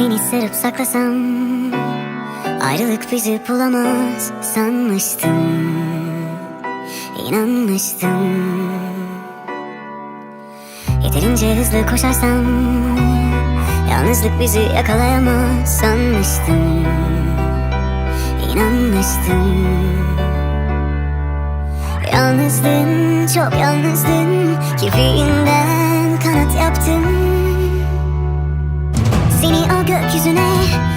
Seni sarıp saklasam Ayrılık bizi bulamaz sanmıştım. İnanmıştım. Yeterince hızlı koşarsam Yalnızlık bizi yakalayamaz sanmıştım. İnanmıştım. Yalnızdın, çok yalnızdın Kirpiğinden 仰ぐ絆